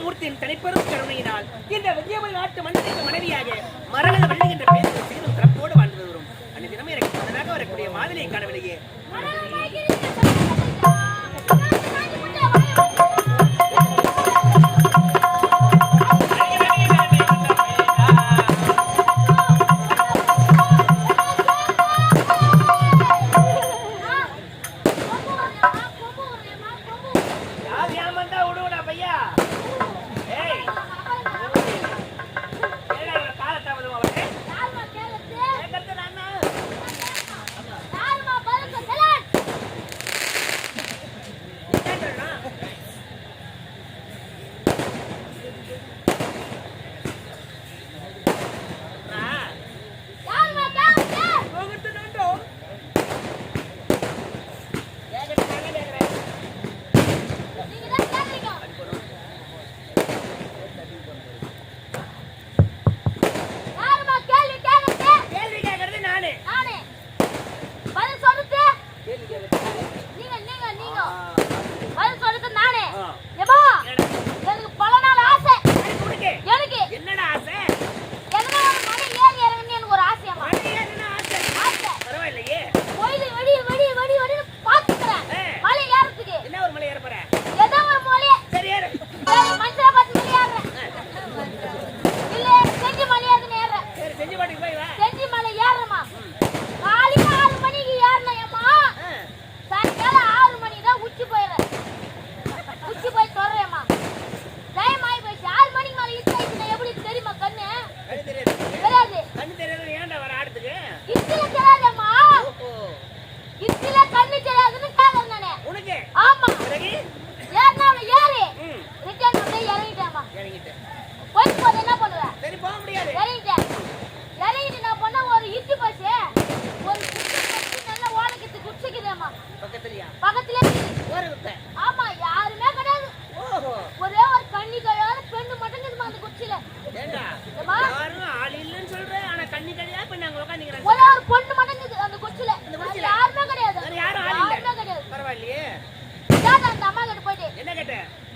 மூர்த்தியின் தனிப்பெரும் கருணையினால் இந்த விஜயபுரி நாட்டு மன்னருக்கு மனைவியாக மரண வள்ளி என்ற பெயரில் சிறிதும் சிறப்போடு வாழ்ந்து வரும். அன்றைய தினமும் எனக்கு வரக்கூடிய மாதிரியை காணவில்லையே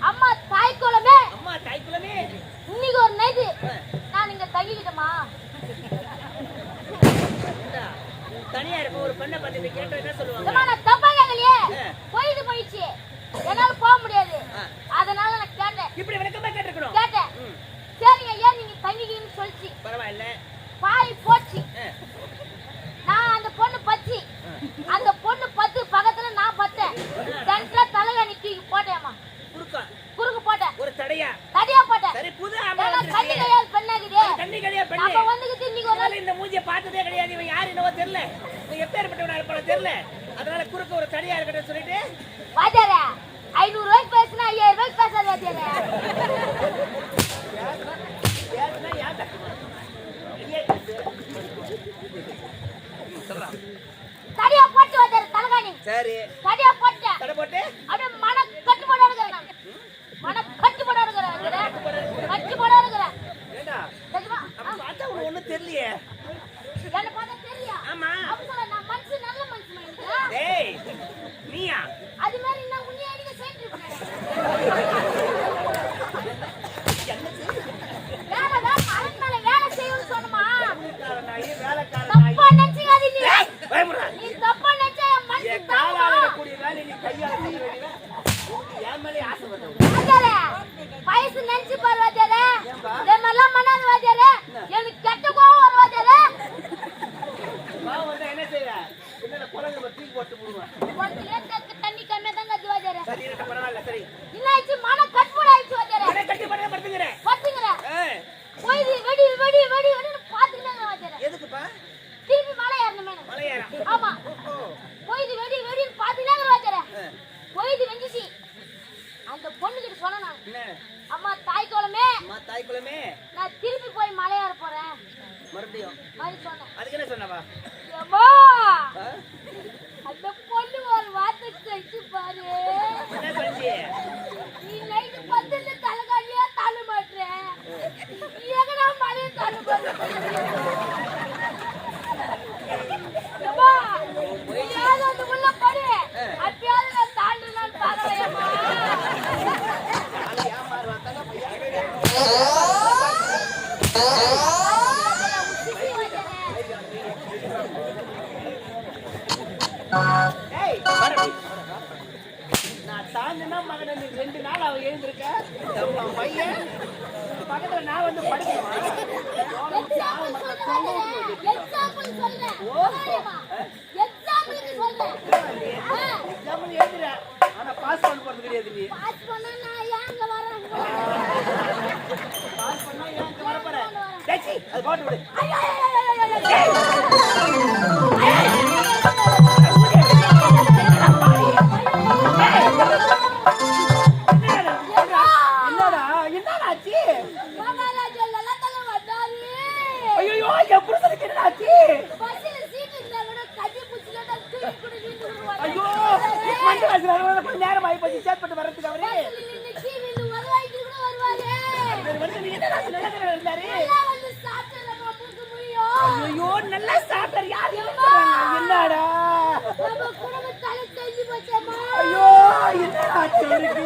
அம்மா தாய் குலமே அம்மா தாய் குலமே இன்னைக்கு ஒரு நைட்டு நான் இங்க தங்கிக்கிட்டமா தனியா இருக்க ஒரு பெண்ணை பார்த்து கேட்டா என்ன சொல்லுவாங்க? தெரியல. அதனால குறுக்க ஒரு தடியா இருக்கட்டும் சொல்லிட்டு. வாத்தியாரே ஐநூறு ரூபாய்க்கு பேசுனா ஐயாயிரம் ரூபாய்க்கு பேசாத வாத்தியாரே. தடியா போட்டு வாத்தியாரே தலைகாணி. சரி. தடியா போட்டேன் தடை போட்டு. அப்படியே மன இருக்கிறேன். நான். மன இருக்கிறேன். வாத்தியாரே. கட்டுப்பாடா இருக்கிறேன். பார்த்தா தெரியலையே. என்னை பார்த்தா தெரியா? ஆமா. அப்படி சொல்ல, நீயா அது மாதிரி நான் உன்னைய செய்ய. வாத்தியாரே, வயசு நினைச்சு பாரு வாத்தியாரே. பண்ணாத வாத்தியாரே. எனக்கு கெட்ட கோவம் வரும் வாத்தியாரே. பாவம் வந்தா என்ன குரங்கு ஒரு தூக்கி போட்டு. குடத்துலயே தக்க தண்ணி கம்மியா தான் வாத்தியாரே. சரி, இருக்கட்டும், பரவாயில்ல, சரி. என்ன ஆயிடுச்சு? மனம் கட்டுப்பாடு ஆயிடுச்சு வாத்தியாரே. உடனே கட்டி படுக்க படுத்துக்கிறேன். பாத்துக்கிறேன். ஏய், போய் வெடி வெடி ரெண்டு நாள் அவ எழுந்திருக்க. நம்ம பையன் பக்கத்துல நான் வந்து படுக்கணுமா எழுதுற ஆனா பாஸ் பண்ண போறது கிடையாது நீ பாஸ் பண்ணா நான் ஏங்க வரேன் பாஸ் பண்ணா ஏன் இங்க வர போற டேய், சீ, அது போட்டு விடு ஐயோ என் புருஷனுக்கு என்ன ஆச்சு. ஐயோ மண்டு வாசல் கொஞ்ச நேரம் ஆகி போச்சு சேட் வரதுக்கு அவரு. பஸ்ஸில நின்னு கீழ நின்னு வருவாய்க்கு கூட வருவாரு. இவர் வந்து நீ என்ன நிலைமையில இருந்தாரு? எல்லாம் வந்து சாப்பிட்டு நம்ம தூக்க முடியும். ஐயோ நல்லா சாப்பிட்டாரு. யார் என்னடா. ஐயோ என்னடா ஆச்சு அவருக்கு?